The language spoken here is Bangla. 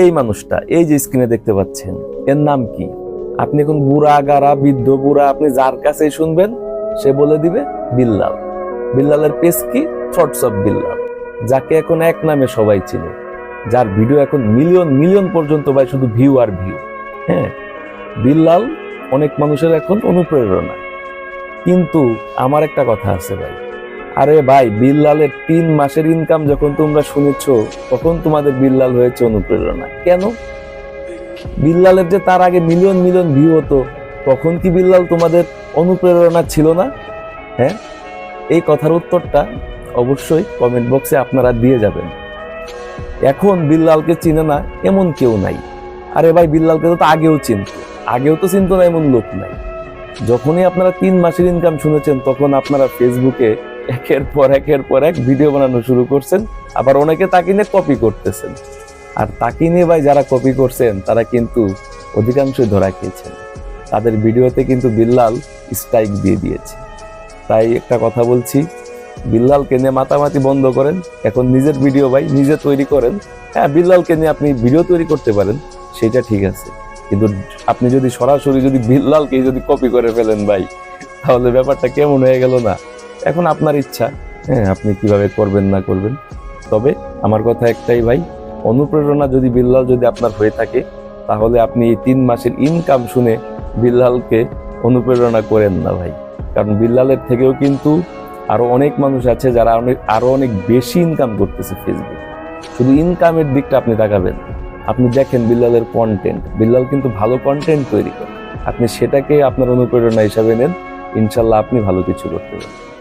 এই মানুষটা, এই যে স্ক্রিনে দেখতে পাচ্ছেন, এর নাম কি? আপনি এখন বুড়া গারা বৃদ্ধ, বুড়া, আপনি যার কাছেই শুনবেন, সে বলে দিবে বিল্লাল। বিল্লালের পেজ কি? Thoughts of Billal. যাকে এখন এক নামে সবাই চিনে। যার ভিডিও এখন মিলিয়ন মিলিয়ন পর্যন্ত ভাই শুধু ভিউ আর ভিউ হ্যাঁ বিল্লাল অনেক মানুষের এখন অনুপ্রেরণা। কিন্তু আমার একটা কথা আছে ভাই। আরে ভাই, বিল্লালের তিন মাসের ইনকাম যখন তোমরা শুনেছ, তখন তোমাদের বিল্লাল হয়েছে অনুপ্রেরণা। কেন? বিল্লালের যে তার আগে মিলিয়ন মিলিয়ন ভিউ হতো, তখন কি বিল্লাল তোমাদের অনুপ্রেরণা ছিল না? হ্যাঁ? এই কথার উত্তরটা অবশ্যই কমেন্ট বক্সে আপনারা দিয়ে যাবেন। এখন বিল্লালকে চিনে না এমন কেউ নাই। আরে ভাই, বিল্লালকে তো আগেও চিনত। আগেও তো চিনত না এমন লোক নাই। যখনই আপনারা তিন মাসের ইনকাম শুনেছেন, তখন আপনারা ফেসবুকে একের পর একের পর এক ভিডিও বানানো শুরু করছেন, আবার অনেকে তাকে নিয়ে কপি করতেছেন। আর তাকে নিয়ে ভাই যারা কপি করছেন, তারা কিন্তু অধিকাংশই ধরা খেয়েছেন। তাদের ভিডিওতে কিন্তু বিল্লাল স্ট্রাইক দিয়ে দিয়েছে। তাই একটা কথা বলছি, বিল্লালকে নিয়ে মাতামাতি বন্ধ করেন, এখন নিজের ভিডিও ভাই নিজে তৈরি করেন। হ্যাঁ বিল্লালকে নিয়ে আপনি ভিডিও তৈরি করতে পারেন, সেটা ঠিক আছে। কিন্তু আপনি যদি সরাসরি যদি বিল্লালকে যদি কপি করে ফেলেন ভাই, তাহলে ব্যাপারটা কেমন হয়ে গেল না? এখন আপনার ইচ্ছা হ্যাঁ আপনি কীভাবে করবেন না করবেন। তবে আমার কথা একটাই ভাই, অনুপ্রেরণা যদি বিল্লাল যদি আপনার হয়ে থাকে, তাহলে আপনি এই তিন মাসের ইনকাম শুনে বিল্লালকে অনুপ্রেরণা করেন না ভাই। কারণ বিল্লালের থেকেও কিন্তু আরও অনেক মানুষ আছে যারা অনেক আরও অনেক বেশি ইনকাম করতেছে ফেসবুক শুধু ইনকামের দিকটা আপনি তাকাবেন। আপনি দেখেন বিল্লালের কন্টেন্ট বিল্লাল কিন্তু ভালো কন্টেন্ট তৈরি করে। আপনি সেটাকে আপনার অনুপ্রেরণা হিসাবে নেন। ইনশাল্লাহ আপনি ভালো কিছু করতে পারবেন।